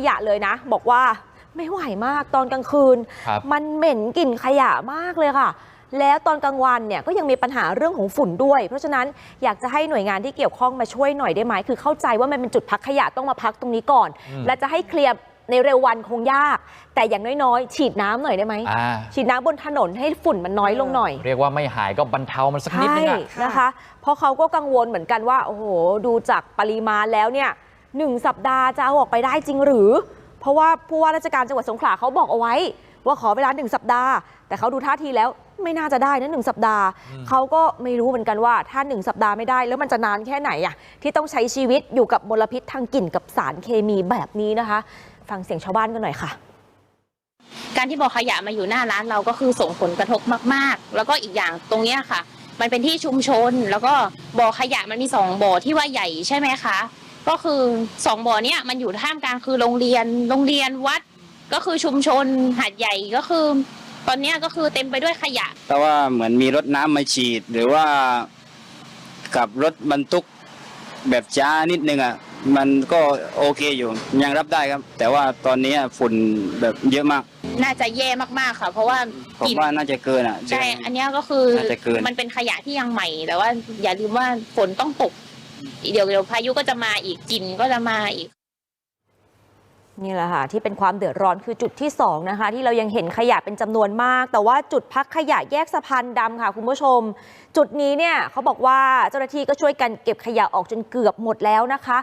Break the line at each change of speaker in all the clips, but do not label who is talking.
ขยะเลยนะ บอกว่าไม่ไหวมากตอนกลางคืน
ครับ
มันเหม็นกลิ่นขยะมากเลยค่ะ แล้วตอนกลางวันเนี่ยก็ยังมีปัญหาเรื่องของฝุ่นด้วย เพราะฉะนั้นอยากจะให้หน่วยงานที่เกี่ยวข้องมาช่วยหน่อยได้ไหมคือเข้าใจว่ามันเป็นจุดพักขยะต้องมาพักตรงนี้ก่อน
อืม
และจะให้เคลียร์ในเร็ววันคงยาก แต่อย่างน้อยๆ ฉีดน้ำหน่อยได้ไหม
อ่า
ฉีดน้ำบนถนนให้ฝุ่นมันน้อยลงหน่อย
เรียกว่าไม่หายก็บรรเทามันสักนิด
ใช่
นึงอะ
นะคะ เพราะเขาก็กังวลเหมือนกันว่าโอ้โหดูจากปริมาณแล้วเนี่ย หนึ่งสัปดาห์จะเอาออกไปได้จริงหรือ เพราะว่าผู้ว่าราชการจังหวัดสงขลาเขาบอกเอาไว้ ว่าขอเวลาหนึ่งสัปดาห์ แต่เขาดูท่าทีแล้วไม่น่าจะได้นะหนึ่งสัปดาห์
อืม
เขาก็ไม่รู้เหมือนกันว่าถ้าหนึ่งสัปดาห์ไม่ได้ แล้วมันจะนานแค่ไหนอะที่ต้องใช้ชีวิตอยู่กับมลพิษทางกลิ่นกับสารเคมีแบบนี้นะคะ ฟังเสียงชาวบ้านกันหน่อยค่ะ
การที่บ่อขยะมาอยู่หน้าร้านเราก็คือส่งผลกระทบมาก ๆ แล้วก็อีกอย่างตรงเนี้ยค่ะ มันเป็นที่ชุมชนแล้วก็บ่อขยะมันมีสองบ่อที่ว่าใหญ่ใช่ไหมคะ ก็คือสองบ่อเนี้ยมันอยู่ท่ามกลางคือโรงเรียนโรงเรียนวัดก็คือชุมชนหาดใหญ่ก็คือ ตอนเนี้ยก็คือเต็มไปด้วยขยะ
แต่ว่าเหมือนมีรถน้ำมาฉีด หรือว่ากับรถบรรทุกแบบช้านิดนึงอะมันก็โอเคอยู่ ยังรับได้ครับ แต่ว่าตอนนี้ฝุ่นแบบเยอะมาก
น่าจะแย่มากๆค่ะ เพราะว่า
ผม
กลิ่น
ว่าน่าจะเกินอะ
ใช่ อันเนี้ยก็คือ
น่าจะเกิน
มันเป็นขยะที่ยังใหม่ แต่ว่าอย่าลืมว่าฝนต้องตก เดี๋ยวเดี๋ยวพายุก็จะมาอีกกลิ่นก็จะมาอีก
นี่แหละค่ะที่เป็นความเดือดร้อนคือจุดที่สองนะคะ ที่เรายังเห็นขยะเป็นจำนวนมาก แต่ว่าจุดพักขยะแยกสะพานดำค่ะ คุณผู้ชม จุดนี้เนี่ยเขาบอกว่าเจ้าหน้าที่ก็ช่วยกันเก็บขยะออกจนเกือบหมดแล้วนะคะ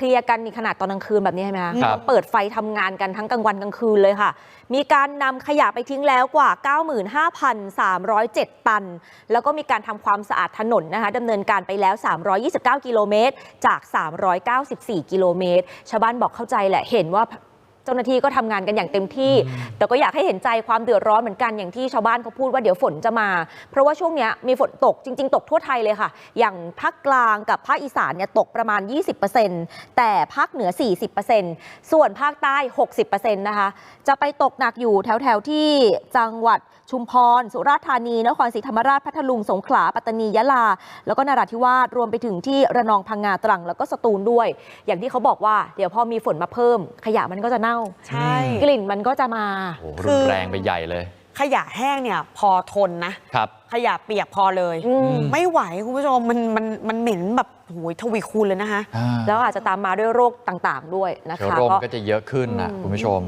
เคลียร์กันในขนาดตอนกลางคืนแบบนี้ใช่ไหมคะ
ครับ
ต้องเปิดไฟทำงานกันทั้งกลางวันกลางคืนเลยค่ะ มีการนำขยะไปทิ้งแล้วกว่า 95,307 ตัน แล้วก็มีการทำความสะอาดถนนนะคะดำเนินการไปแล้ว 329 กิโลเมตรจาก 394 กิโลเมตร ชาวบ้านบอกเข้าใจแหละเห็นว่าเจ้าหน้าที่ก็ทำงานกันอย่างเต็มที่ แต่ก็อยากให้เห็นใจความเดือดร้อนเหมือนกันอย่างที่ชาวบ้านเขาพูดว่าเดี๋ยวฝนจะมา เพราะว่าช่วงเนี้ยมีฝนตกจริง ๆ ตกทั่วไทยเลยค่ะ อย่างภาคกลางกับภาคอีสานเนี่ยตกประมาณ 20%แต่ภาคเหนือ 40%ส่วนภาคใต้ 60%นะคะ จะไปตกหนักอยู่แถวแถวๆที่จังหวัดชุมพร สุราษฎร์ธานี นครศรีธรรมราช พัทลุง สงขลา ปัตตานี ยะลา แล้วก็นราธิวาส รวมไปถึงที่ระนอง พังงา ตรัง แล้วก็สตูลด้วย อย่างที่เขาบอกว่า เดี๋ยวพอมีฝนมาเพิ่ม ขยะมันก็จะเน่า
ใช่
กลิ่นมันก็จะมา
โอ้โห
คื
รุน
อ
แรงไปใหญ่เลย
ขยะแห้งเนี่ยพอทนนะ
ครับ
ขยะเปียกพอเลย
อืม
ไม่ไหวคุณผู้ชมมันมันมันเหม็นแบบโอ้ยทวีคูณเลยนะคะ
อ่า
แล้วอาจจะตามมาด้วยโรคต่างๆ ด้วยนะ
เชื้อ
คะ
โรค
ก็
มันก็จะเยอะขึ้นนะ
อืม
คุณผู้ชม